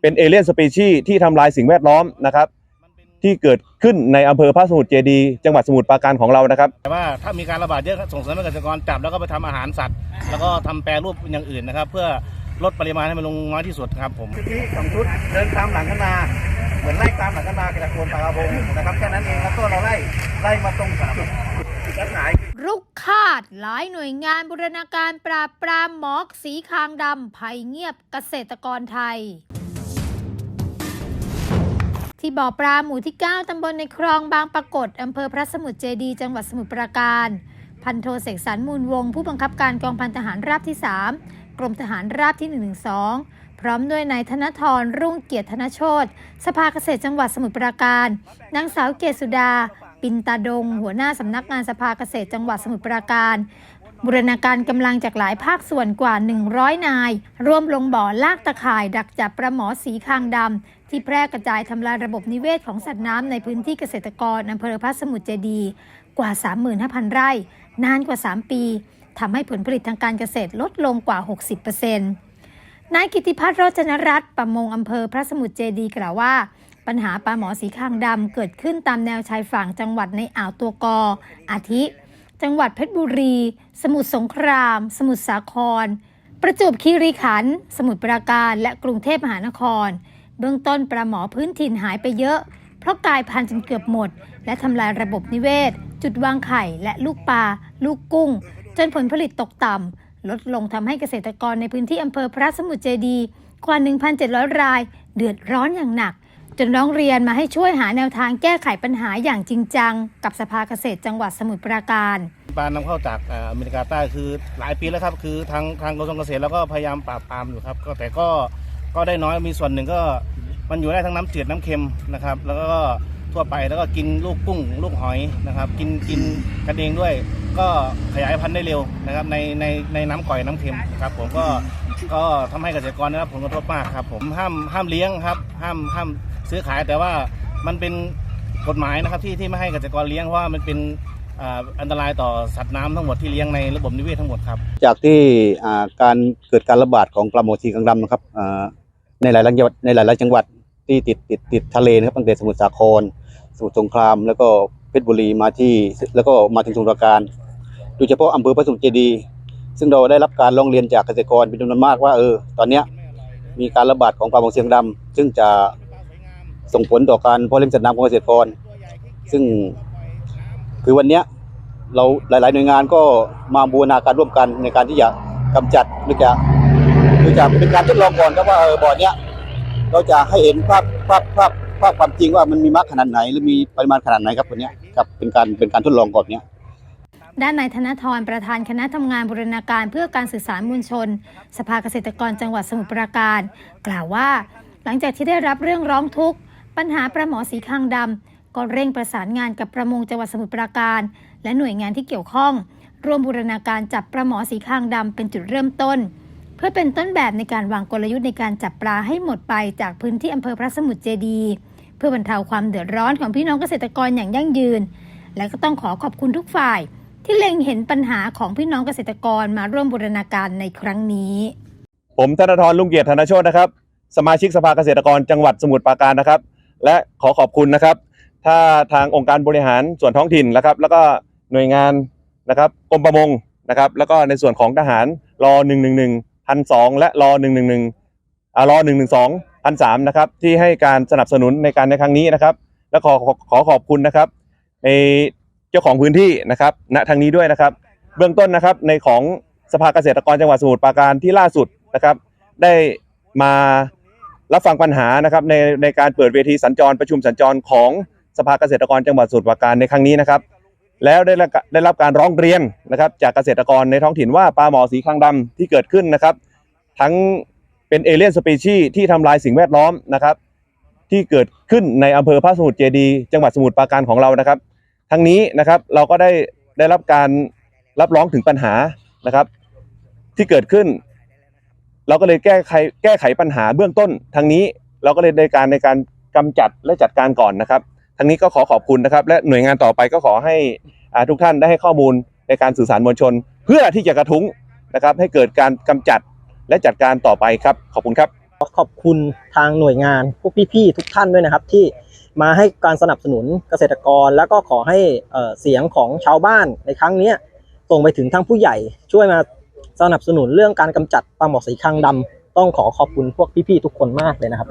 เป็นเอเลี่ยนสปีชีส์ที่ทำลายสิ่งแวดล้อมนะครับ ที่เกิดขึ้นในอำเภอพระสมุทรเจดีย์จังหวัดสมุทรปราการของเรานะครับ แต่ว่าถ้ามีการระบาดเยอะส่งเสริมให้เกษตรกรจับแล้วก็ไปทำอาหารสัตว์ แล้วก็ทำแปรรูปอย่างอื่นนะครับ เพื่อลดปริมาณให้มันลงน้อยที่สุดครับผมที่สองชุดเดินตามหลังกันมาเหมือนไล่ตามหลังกันมากระโคนปลากระพงนะครับแค่นั้นเองแล้วก็เราไล่ไล่มาตรงจุดจุดนัดหมาย รุกคาดหลายหน่วยงานบูรณาการปราบปรามหมอกสีคางดำภัยเงียบเกษตรกรไทยที่บ่อปลาหมู่ที่ 9 ตำบลในคลองบางปรากฏ อำเภอพระสมุทรเจดี จังหวัดสมุทรปราการ พันโทเสกสรรมูลวง ผู้บังคับการกองพันทหารราบที่ 3 กรมทหารราบที่ 112 พร้อมด้วยนายธนทรรุ่งเกียรติธนโชตสภาเกษตรจังหวัดสมุทรปราการ นางสาวเกศสุดา ปินตาดง หัวหน้าสำนักงานสภาเกษตรจังหวัดสมุทรปราการบูรณาการกำลังจากหลายภาคส่วนกว่า 100 นาย ร่วมลงบ่อลากตะข่าย ดักจับปลาหมอสีคางดำ ที่แพร่กระจายทำลายระบบนิเวศของสัตว์น้ำในพื้นที่เกษตรกรอำเภอพระสมุทรเจดีกว่า 35,000 ไร่ นานกว่า 3 ปีทำให้ผลผลิตทางการเกษตรลดลงกว่า 60%นายกิติพัฒน์โรจนรัตน์ประมงอำเภอพระสมุทรเจดีกล่าวว่า ปัญหาปลาหมอสีคางดำเกิดขึ้นตามแนวชายฝั่งจังหวัดในอ่าวตัวกอ อาทิ จังหวัดเพชรบุรี สมุทรสงคราม สมุทรสาคร ประจวบคีรีขันธ์สมุทรปราการและกรุงเทพมหานคร เบื้องต้นปลาหมอพื้นถิ่นหายไปเยอะ เพราะกลายพันธุ์จนเกือบหมด และทำลายระบบนิเวศ จุดวางไข่และลูกปลาลูกกุ้ง จนผลผลิตตกต่ำลดลงทำให้เกษตรกรในพื้นที่อำเภอพระสมุทรเจดีกว่า 1,700 ราย เดือดร้อนอย่างหนัก จนร้องเรียนมาให้ช่วยหาแนวทางแก้ไขปัญหาอย่างจริงจัง กับสภาเกษตรจังหวัดสมุทรปราการปลานำเข้าจากอเมริกาใต้คือหลายปีแล้วครับ คือทางทางกระทรวงเกษตรแล้วก็พยายามปราบปรามอยู่ครับ ก็แต่ก็ก็ได้น้อยมีส่วนหนึ่งก็มันอยู่ได้ทั้งน้ำจืดน้ำเค็มนะครับ แล้วก็ทั่วไปแล้วก็กินลูกกุ้ง ลูกหอยนะครับ กินกินกันเองด้วย ก็ขยายพันธุ์ได้เร็วนะครับ ในในในน้ำก่อยน้ำเค็มครับผมก็ก็ทำให้เกษตรกรได้รับผลกระทบมากครับ ผมห้ามห้ามเลี้ยงครับ ห้ามห้าม ซื้อขายแต่ว่ามันเป็นกฎหมายนะครับที่ที่ไม่ให้เกษตรกรเลี้ยงเพราะว่ามันเป็นอ่าอันตรายต่อสัตว์น้ำทั้งหมดที่เลี้ยงในระบบนิเวศทั้งหมดครับ จากที่อ่าการเกิดการระบาดของปลาหมอสีกังดำนะครับอ่าในหลายจังหวัดในหลายๆจังหวัดที่ติดติดติดทะเลนะครับตั้งแต่สมุทรสาคร สมุทรสงคราม แล้วก็เพชรบุรีมาที่แล้วก็มาถึงสมุทรปราการโดยเฉพาะอำเภอพระสมุทรเจดีย์ซึ่งเราได้รับการร้องเรียนจากเกษตรกรเป็นจำนวนมากว่าเออตอนเนี้ยมีการระบาดของปลาหมอสีกังดำซึ่งจะ ส่งผลต่อการเพาะเลี้ยงสัตว์น้ำของเกษตรกร ซึ่งคือวันนี้เราหลาย ๆ หน่วยงานก็มาบูรณาการร่วมกันในการที่จะกำจัดหรือจะหรือจะเป็นการทดลองก่อนครับว่าเออบ่อเนี้ยเราจะให้เห็นภาพภาพภาพภาพความจริงว่ามันมีมากขนาดไหน หรือมีปริมาณขนาดไหนครับตัวเนี้ครับเป็นการเป็นการทดลองก่อนเนี้ยด้านนายธนทรประธานคณะทำงานบูรณาการเพื่อการสื่อสารมวลชน สภาเกษตรกรจังหวัดสมุทรปราการ กล่าวว่า หลังจากที่ได้รับเรื่องร้องทุกข์ ปัญหาปลาหมอสีคางดำก็เร่งประสานงานกับประมงจังหวัดสมุทรปราการ และหน่วยงานที่เกี่ยวข้อง ร่วมบูรณาการจับปลาหมอสีคางดำเป็นจุดเริ่มต้น เพื่อเป็นต้นแบบในการวางกลยุทธ์ในการจับปลาให้หมดไปจากพื้นที่อำเภอพระสมุทรเจดี เพื่อบรรเทาความเดือดร้อนของพี่น้องเกษตรกรอย่างยั่งยืน และก็ต้องขอขอบคุณทุกฝ่าย ที่เล็งเห็นปัญหาของพี่น้องเกษตรกรมาร่วมบูรณาการในครั้งนี้ ผมธนทรลุงเกียรติธนโชตนะครับ สมาชิกสภาเกษตรกรจังหวัดสมุทรปราการนะครับ และขอขอบคุณนะครับ ถ้าทางองค์การบริหารส่วนท้องถิ่นนะครับ แล้วก็หน่วยงานนะครับกรมประมงนะครับ แล้วก็ในส่วนของทหารรอ 111พันสและรอ 111อ่ารอ112พันสนะครับที่ให้การสนับสนุนในการในครั้งนี้นะครับ และขอขอขอขอบคุณนะครับ ในเจ้าของพื้นที่นะครับณทางนี้ด้วยนะครับ เบื้องต้นนะครับในของสภาเกษตรกรจังหวัดสมุทรปราการที่ล่าสุดนะครับ ได้มา รับฟังปัญหานะครับในในการเปิดเวทีสัญจรประชุมสัญจรของสภาเกษตรกรจังหวัดสมุทรปราการในครั้งนี้นะครับ แล้วได้ได้รับการร้องเรียนนะครับ จากเกษตรกรในท้องถิ่นว่าปลาหมอสีคางดำที่เกิดขึ้นนะครับ ทั้งเป็นเอเลี่ยนสปีชีส์ที่ทำลายสิ่งแวดล้อมนะครับ ที่เกิดขึ้นในอำเภอพระสมุทรเจดีจังหวัดสมุทรปราการของเรานะครับ ทั้งนี้นะครับเราก็ได้ได้รับการรับร้องถึงปัญหานะครับ ที่เกิดขึ้น เราก็เลยแก้ไขแก้ไขปัญหาเบื้องต้นทางนี้เราก็เลยในการในการกำจัดและจัดการก่อนนะครับทางนี้ก็ขอขอบคุณนะครับ และหน่วยงานต่อไปก็ขอให้ทุกท่านได้ให้ข้อมูลในการสื่อสารมวลชน เพื่อที่จะกระทุ้งนะครับ ให้เกิดการกำจัดและจัดการต่อไปครับ ขอบคุณครับขอบคุณทางหน่วยงานพวกพี่ๆทุกท่านด้วยนะครับ ที่มาให้การสนับสนุนเกษตรกร แล้วก็ขอให้เอ่อเสียงของชาวบ้านในครั้งนี้ส่งไปถึงทั้งผู้ใหญ่ช่วยมา สนับสนุนเรื่องการกำจัดปลาหมอสีคางดำต้องขอขอบคุณพวกพี่ๆทุกคนมากเลยนะครับ